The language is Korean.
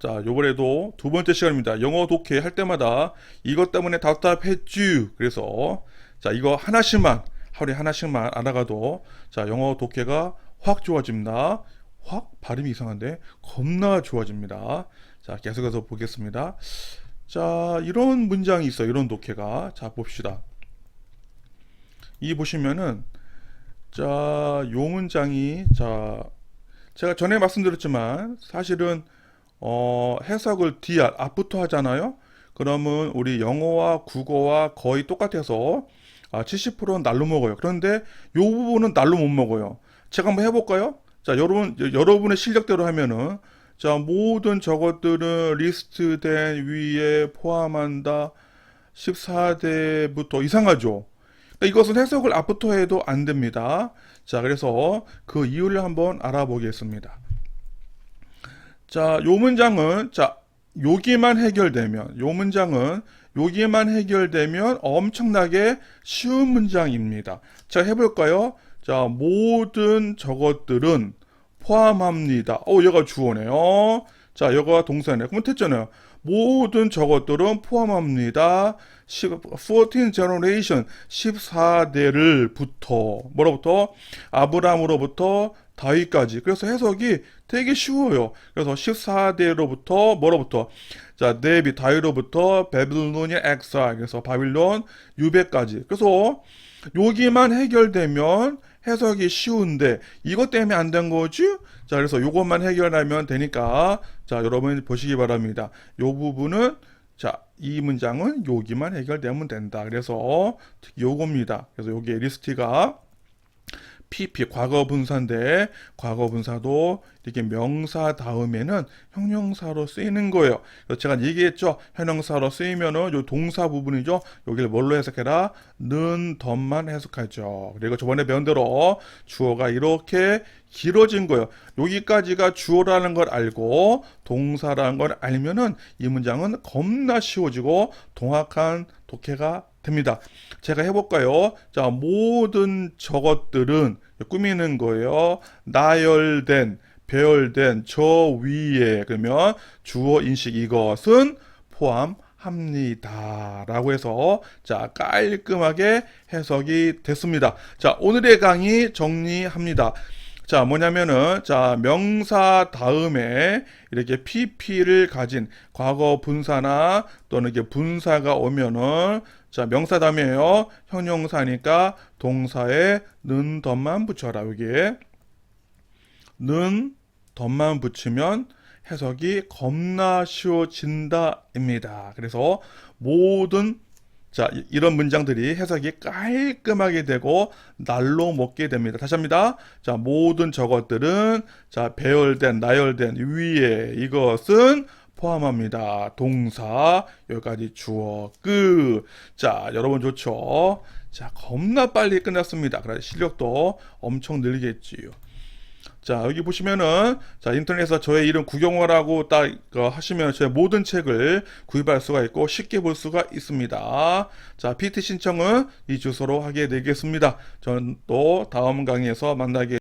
자, 요번에도 두 번째 시간입니다. 영어 독해 할 때마다 이것 때문에 답답했쥬. 그래서 자, 이거 하나씩만 하루에 하나씩만 알아가도 자, 영어 독해가 확 좋아집니다. 확 발음이 이상한데 겁나 좋아집니다. 자, 계속해서 보겠습니다. 자, 이런 문장이 있어요. 이런 독해가. 자, 봅시다. 이 보시면은 자, 요 문장이 자, 제가 전에 말씀드렸지만 사실은 어, 해석을 뒤 앞- 앞부터 하잖아요. 그러면 우리 영어와 국어와 거의 똑같아서 아, 70%는 날로 먹어요. 그런데 요 부분은 날로 못 먹어요. 제가 한번 해볼까요? 자, 여러분, 여- 여러분의 실력대로 하면은 자, 모든 저것들은 리스트된 위에 포함한다. 14대부터 이상하죠. 그러니까 이것은 해석을 앞부터 해도 안 됩니다. 자, 그래서 그 이유를 한번 알아보겠습니다. 자, 요 문장은 자, 여기만 해결되면 요 문장은 여기만 해결되면 엄청나게 쉬운 문장입니다. 자, 해볼까요? 자, 모든 저것들은 포함합니다. 어, 얘가 주어네요. 자, 얘가 동사네. 그럼 됐잖아요. 모든 저것들은 포함합니다. 10, 14 generation, 14대를 부터, 뭐로부터? 아브라함으로부터 다윗까지. 그래서 해석이 되게 쉬워요. 그래서 14대로부터 뭐로부터? 자, 네비 다윗로부터 베빌로니아 엑사. 그래서 바빌론 유배까지. 그래서 여기만 해결되면 해석이 쉬운데 이것 때문에 안 된 거지? 자, 그래서 요것만 해결하면 되니까 자, 여러분 보시기 바랍니다. 요 부분은 자, 이 문장은 여기만 해결되면 된다. 그래서 요겁니다. 그래서 여기에 리스트가 PP 과거 분사인데 과거 분사도 이렇게 명사 다음에는 형용사로 쓰이는 거예요. 제가 얘기했죠. 형용사로 쓰이면은 요 동사 부분이죠. 여기를 뭘로 해석해라? 는 덧만 해석하죠. 그리고 저번에 배운 대로 주어가 이렇게 길어진 거예요. 여기까지가 주어라는 걸 알고 동사라는 걸 알면은 이 문장은 겁나 쉬워지고 정확한 독해가 됩니다. 제가 해볼까요? 자, 모든 저것들은 꾸미는 거예요. 나열된, 배열된 저 위에 그러면 주어 인식 이것은 포함합니다. 라고 해서 자, 깔끔하게 해석이 됐습니다. 자, 오늘의 강의 정리합니다. 자, 뭐냐면은, 자, 명사 다음에 이렇게 PP를 가진 과거 분사나 또는 이렇게 분사가 오면은, 자, 명사 다음에요. 형용사니까 동사에 는 덧만 붙여라. 여기에. 는 덧만 붙이면 해석이 겁나 쉬워진다입니다. 그래서 모든 자, 이- 이런 문장들이 해석이 깔끔하게 되고 날로 먹게 됩니다. 다시 합니다. 자, 모든 저것들은 자, 배열된, 나열된 위에 이것은 포함합니다. 동사, 여기까지 주어, 끝. 자, 여러분 좋죠? 자, 겁나 빨리 끝났습니다. 그래서 실력도 엄청 늘겠지요. 자, 여기 보시면은, 자, 인터넷에서 저의 이름 구경호라고 딱 어, 하시면 제 모든 책을 구입할 수가 있고 쉽게 볼 수가 있습니다. 자, PT 신청은 이 주소로 하게 되겠습니다. 저는 또 다음 강의에서 만나게